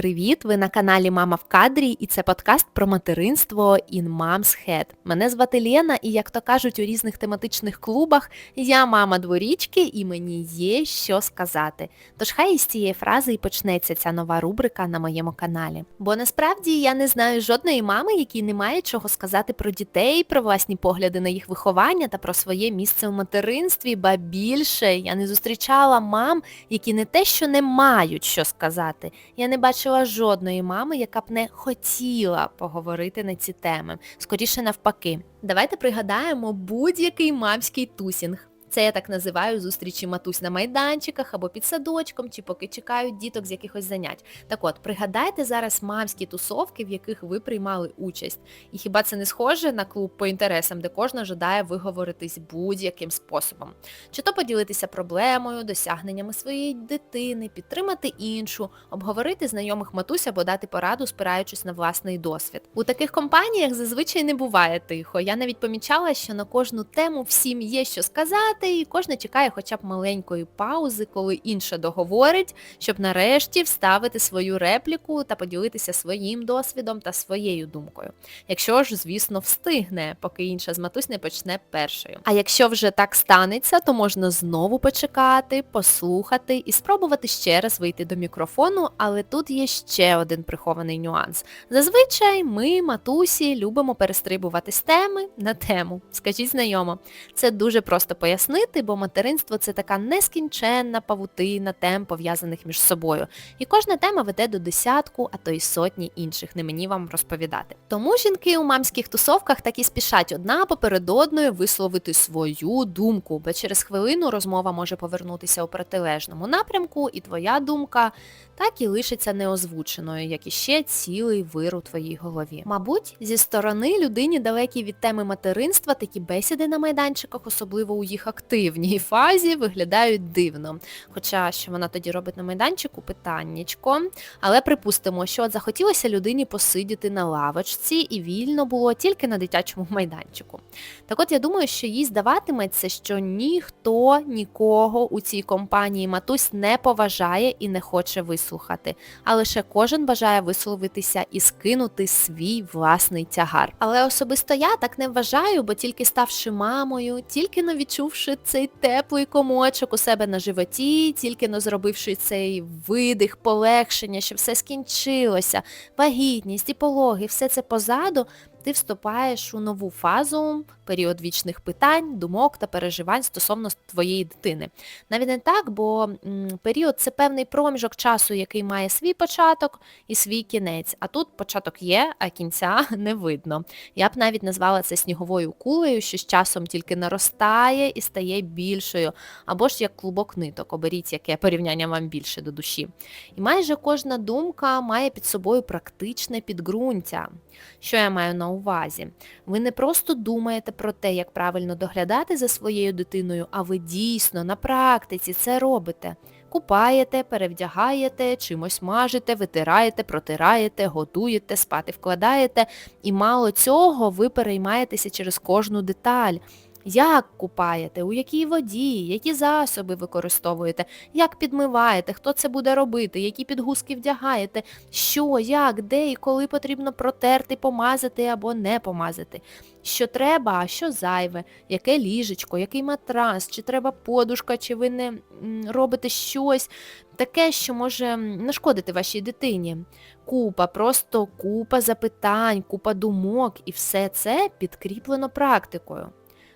Привіт! Ви на каналі Мама в кадрі і це подкаст про материнство in Mom's Head. Мене звати Лена і, як то кажуть у різних тематичних клубах, я мама дворічки і мені є що сказати. Тож хай із цієї фрази і почнеться ця нова рубрика на моєму каналі. Бо насправді я не знаю жодної мами, якій не має чого сказати про дітей, про власні погляди на їх виховання та про своє місце в материнстві, ба більше я не зустрічала мам, які не те, що не мають що сказати. Я не бачила жодної мами, яка б не хотіла поговорити на ці теми. Скоріше навпаки. Давайте пригадаємо будь-який мамський тусінг. Це я так називаю зустрічі матусь на майданчиках або під садочком, чи поки чекають діток з якихось занять. Так от, пригадайте зараз мамські тусовки, в яких ви приймали участь. І хіба це не схоже на клуб по інтересам, де кожна жадає виговоритись будь-яким способом? Чи то поділитися проблемою, досягненнями своєї дитини, підтримати іншу, обговорити знайомих матусь або дати пораду, спираючись на власний досвід. У таких компаніях зазвичай не буває тихо. Я навіть помічала, що на кожну тему всім є що сказати і кожен чекає хоча б маленької паузи, коли інша договорить, щоб нарешті вставити свою репліку та поділитися своїм досвідом та своєю думкою. Якщо ж, звісно, встигне, поки інша з матусь не почне першою. А якщо вже так станеться, то можна знову почекати, послухати і спробувати ще раз вийти до мікрофону, але тут є ще один прихований нюанс. Зазвичай ми, матусі, любимо перестрибувати з теми на тему. Скажіть знайомо, це дуже просто пояснити пояснити, бо материнство це така нескінченна павутина тем, пов'язаних між собою. І кожна тема веде до десятку, а то й сотні інших, не мені вам розповідати. Тому жінки у мамських тусовках так і спішать одна поперед одною висловити свою думку, бо через хвилину розмова може повернутися у протилежному напрямку, і твоя думка так і лишиться неозвученою, як і ще цілий вир у твоїй голові. Мабуть, зі сторони людині далекі від теми материнства такі бесіди на майданчиках, особливо у їх активній фазі, виглядають дивно. Хоча що вона тоді робить на майданчику, питаннячко. Але припустимо, що от захотілося людині посидіти на лавочці і вільно було тільки на дитячому майданчику. Так от я думаю, що їй здаватиметься, що ніхто нікого у цій компанії матусь не поважає і не хоче вислухати, а лише кожен бажає висловитися і скинути свій власний тягар. Але особисто я так не вважаю, бо тільки ставши мамою, тільки но відчувши цей теплий комочок у себе на животі, тільки но зробивши цей видих, полегшення, що все скінчилося, вагітність і пологи, все це позаду, ти вступаєш у нову фазу, період вічних питань, думок та переживань стосовно твоєї дитини. Навіть не так, бо період це певний проміжок часу, який має свій початок і свій кінець. А тут початок є, а кінця не видно. Я б навіть назвала це сніговою кулею, що з часом тільки наростає і стає більшою, або ж як клубок ниток, оберіть, яке порівняння вам більше до душі. І майже кожна думка має під собою практичне підґрунтя. Що я маю на увазі? Ви не просто думаєте про те, як правильно доглядати за своєю дитиною, а ви дійсно на практиці це робите. Купаєте, перевдягаєте, чимось мажете, витираєте, протираєте, готуєте, спати вкладаєте. І мало цього ви переймаєтеся через кожну деталь. Як купаєте, у якій воді, які засоби використовуєте, як підмиваєте, хто це буде робити, які підгузки вдягаєте, що, як, де і коли потрібно протерти, помазати або не помазати. Що треба, а що зайве, яке ліжечко, який матрас, чи треба подушка, чи ви не робите щось таке, що може нашкодити вашій дитині. Купа, просто купа запитань, купа думок і все це підкріплено практикою.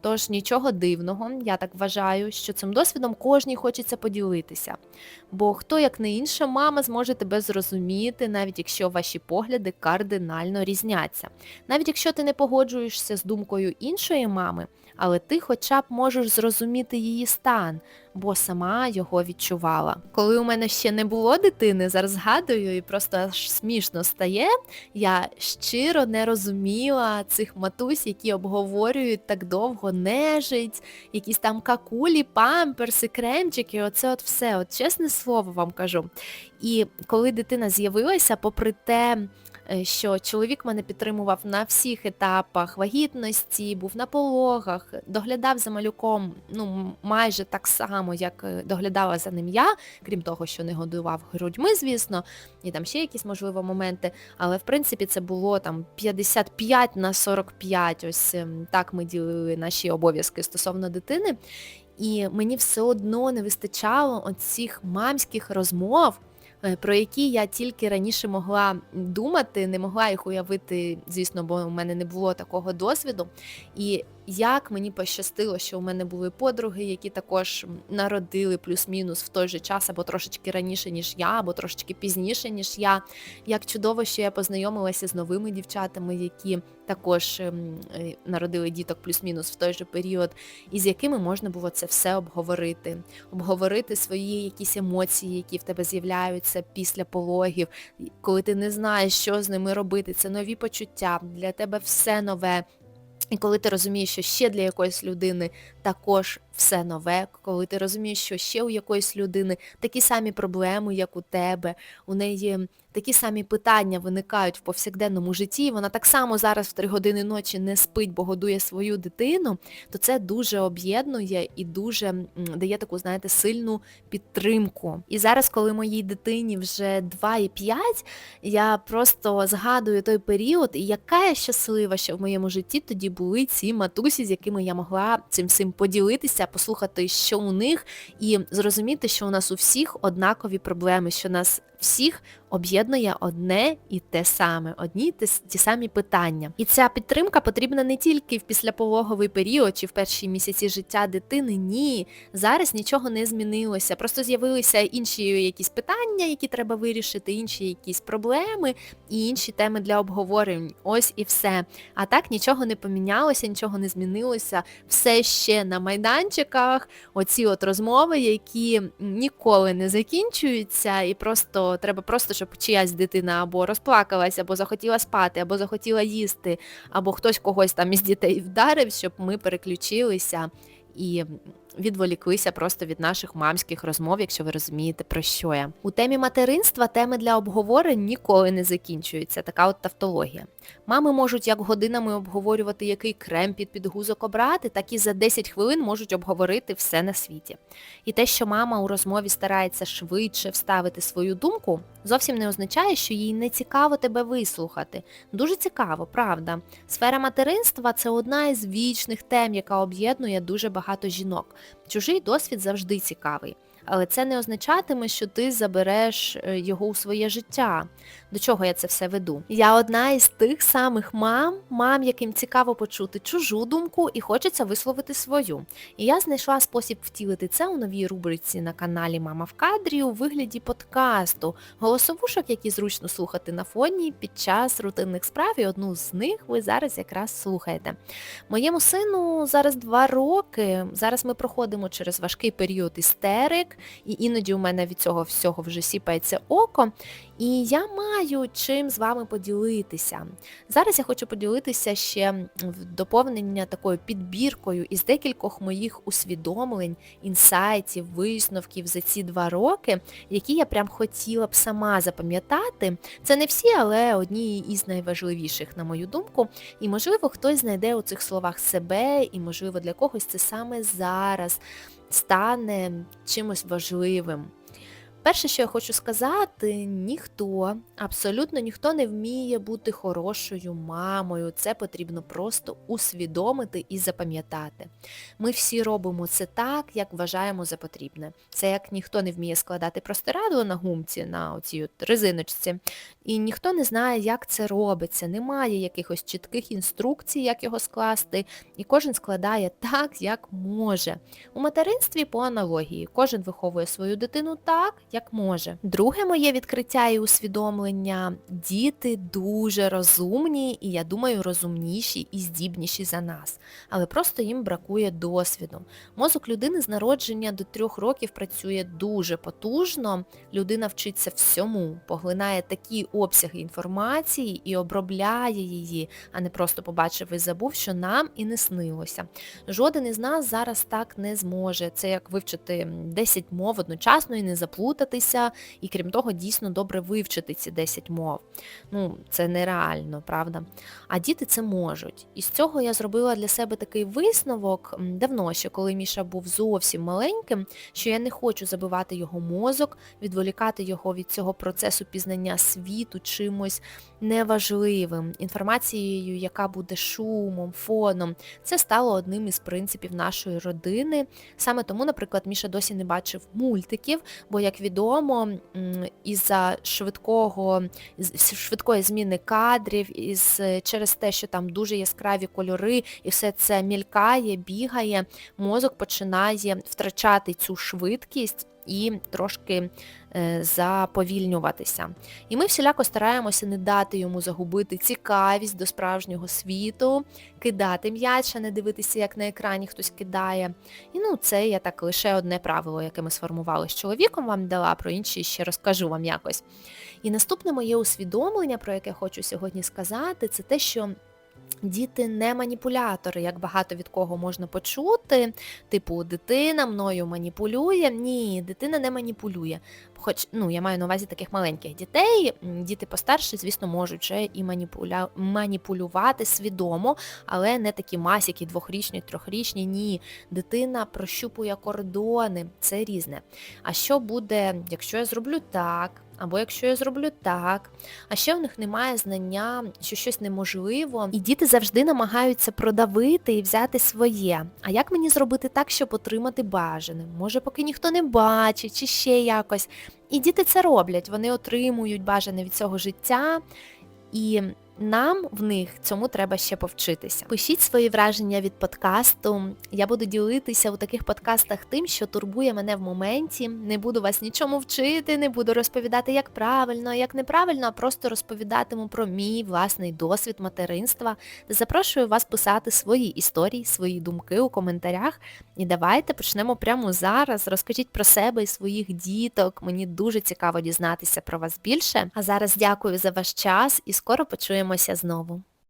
Тож нічого дивного, я так вважаю, що цим досвідом кожній хочеться поділитися. Бо хто, як не інша мама, зможе тебе зрозуміти, навіть якщо ваші погляди кардинально різняться. Навіть якщо ти не погоджуєшся з думкою іншої мами, але ти хоча б можеш зрозуміти її стан, бо сама його відчувала. Коли у мене ще не було дитини, зараз згадую і просто аж смішно стає, я щиро не розуміла цих матусь, які обговорюють так довго нежить, якісь там какулі, памперси, кремчики, оце от все, от чесне слово вам кажу. І коли дитина з'явилася, попри те, що чоловік мене підтримував на всіх етапах вагітності, був на пологах, доглядав за малюком ну, майже так само. як е, доглядала за ним я, крім того, що не годував грудьми, звісно, і там ще якісь, можливо, моменти. Але в принципі це було там 55 на 45. Ось ем, так ми ділили наші обов'язки стосовно дитини. І мені все одно не вистачало оцих мамських розмов, е, про які я тільки раніше могла думати, не могла їх уявити, звісно, бо у мене не було такого досвіду. І як мені пощастило, що у мене були подруги, які також народили плюс-мінус в той же час, або трошечки раніше, ніж я, або трошечки пізніше, ніж я. Як чудово, що я познайомилася з новими дівчатами, які також ем, е, народили діток плюс-мінус в той же період, і з якими можна було це все обговорити, обговорити свої якісь емоції, які в тебе з'являються після пологів, коли ти не знаєш, що з ними робити. Це нові почуття, для тебе все нове. І коли ти розумієш, що ще для якоїсь людини також все нове, коли ти розумієш, що ще у якоїсь людини такі самі проблеми, як у тебе, у неї такі самі питання виникають в повсякденному житті, вона так само зараз в три години ночі не спить, бо годує свою дитину, то це дуже об'єднує і дуже дає таку, знаєте, сильну підтримку. І зараз, коли моїй дитині вже 2,5, я просто згадую той період, і яка я щаслива, що в моєму житті тоді були ці матусі, з якими я могла цим всім поділитися, послухати, що у них, і зрозуміти, що у нас у всіх однакові проблеми, що нас всіх об'єднує одне і те саме, одні ті, самі питання. І ця підтримка потрібна не тільки в післяпологовий період чи в перші місяці життя дитини. Ні, зараз нічого не змінилося. Просто з'явилися інші якісь питання, які треба вирішити, інші якісь проблеми і інші теми для обговорень. Ось і все. А так нічого не помінялося, нічого не змінилося. Все ще на майданчиках. Оці от розмови, які ніколи не закінчуються, і просто треба просто щоб чиясь дитина або розплакалась, або захотіла спати, або захотіла їсти, або хтось когось там із дітей вдарив, щоб ми переключилися і відволіклися просто від наших мамських розмов, якщо ви розумієте, про що я. У темі материнства теми для обговорень ніколи не закінчуються, така от тавтологія. Мами можуть як годинами обговорювати, який крем під підгузок обрати, так і за 10 хвилин можуть обговорити все на світі. І те, що мама у розмові старається швидше вставити свою думку, зовсім не означає, що їй не цікаво тебе вислухати. Дуже цікаво, правда. Сфера материнства це одна із вічних тем, яка об'єднує дуже багато жінок. Чужий досвід завжди цікавий. Але це не означатиме, що ти забереш е, його у своє життя. До чого я це все веду? Я одна із тих самих мам, мам, яким цікаво почути чужу думку і хочеться висловити свою. І я знайшла спосіб втілити це у новій рубриці на каналі Мама в кадрі у вигляді подкасту, голосовушок, які зручно слухати на фоні під час рутинних справ, і одну з них ви зараз якраз слухаєте. Моєму сину зараз два роки. Зараз ми проходимо через важкий період істерик, і іноді у мене від цього всього вже сіпається око. І я маю чим з вами поділитися. Зараз я хочу поділитися ще в доповнення такою підбіркою із декількох моїх усвідомлень, інсайтів, висновків за ці два роки, які я прям хотіла б сама запам'ятати. Це не всі, але одні із найважливіших, на мою думку. І, можливо, хтось знайде у цих словах себе, і, можливо, для когось це саме зараз стане чимось важливим. Перше, що я хочу сказати, ніхто, абсолютно ніхто не вміє бути хорошою мамою. Це потрібно просто усвідомити і запам'ятати. Ми всі робимо це так, як вважаємо за потрібне. Це як ніхто не вміє складати простирадло на гумці, на оцій от резиночці, і ніхто не знає, як це робиться. Немає якихось чітких інструкцій, як його скласти, і кожен складає так, як може. У материнстві по аналогії. Кожен виховує свою дитину так, як може. Друге моє відкриття і усвідомлення діти дуже розумні і, я думаю, розумніші і здібніші за нас. Але просто їм бракує досвіду. Мозок людини з народження до трьох років працює дуже потужно, людина вчиться всьому, поглинає такі обсяги інформації і обробляє її, а не просто побачив і забув, що нам і не снилося. Жоден із нас зараз так не зможе. Це як вивчити 10 мов одночасно і не заплутати рухатися, і крім того, дійсно добре вивчити ці 10 мов. Ну, це нереально, правда? А діти це можуть. І з цього я зробила для себе такий висновок давно ще, коли Міша був зовсім маленьким, що я не хочу забивати його мозок, відволікати його від цього процесу пізнання світу чимось неважливим, інформацією, яка буде шумом, фоном. Це стало одним із принципів нашої родини. Саме тому, наприклад, Міша досі не бачив мультиків, бо, як відомо, із-за швидкого, швидкої зміни кадрів, із, через те, що там дуже яскраві кольори, і все це мількає, бігає, мозок починає втрачати цю швидкість і трошки е, заповільнюватися. І ми всіляко стараємося не дати йому загубити цікавість до справжнього світу, кидати м'яч, а не дивитися, як на екрані хтось кидає. І ну, це я так лише одне правило, яке ми сформували з чоловіком, вам дала, про інші ще розкажу вам якось. І наступне моє усвідомлення, про яке хочу сьогодні сказати, це те, що Діти не маніпулятори, як багато від кого можна почути. Типу, дитина мною маніпулює. Ні, дитина не маніпулює. Хоч ну я маю на увазі таких маленьких дітей. Діти постарші, звісно, можуть вже і маніпуля... маніпулювати свідомо, але не такі масіки, двохрічні, трьохрічні. Ні, дитина прощупує кордони, це різне. А що буде, якщо я зроблю так? Або якщо я зроблю так, а ще в них немає знання, що щось неможливо, і діти завжди намагаються продавити і взяти своє. А як мені зробити так, щоб отримати бажане? Може, поки ніхто не бачить, чи ще якось. І діти це роблять, вони отримують бажане від цього життя, і нам в них цьому треба ще повчитися. Пишіть свої враження від подкасту. Я буду ділитися у таких подкастах тим, що турбує мене в моменті. Не буду вас нічому вчити, не буду розповідати, як правильно, як неправильно, а просто розповідатиму про мій власний досвід материнства. Запрошую вас писати свої історії, свої думки у коментарях. І давайте почнемо прямо зараз. Розкажіть про себе і своїх діток. Мені дуже цікаво дізнатися про вас більше. А зараз дякую за ваш час і скоро почуємося знову.